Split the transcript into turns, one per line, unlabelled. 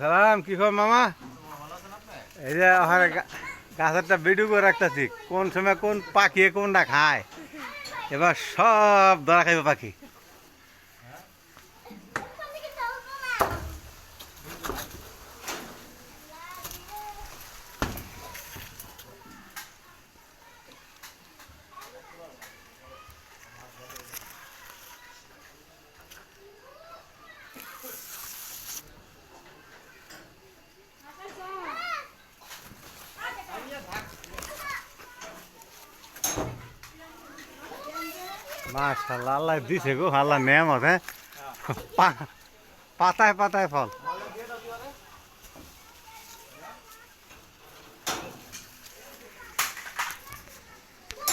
সালাম কি খবর মামা? এই যে ওখানে গাছেরটা ভিডিও করে রাখতেছি। কোন সময় কোন পাখি কোনটা খায়? এবার সব ধরা খাইবে পাখি। মাশাল্লাহ আল্লাহ দিছে গো আল্লাহ নেমত হ্যাঁ? পাতায় পাতায় ফল।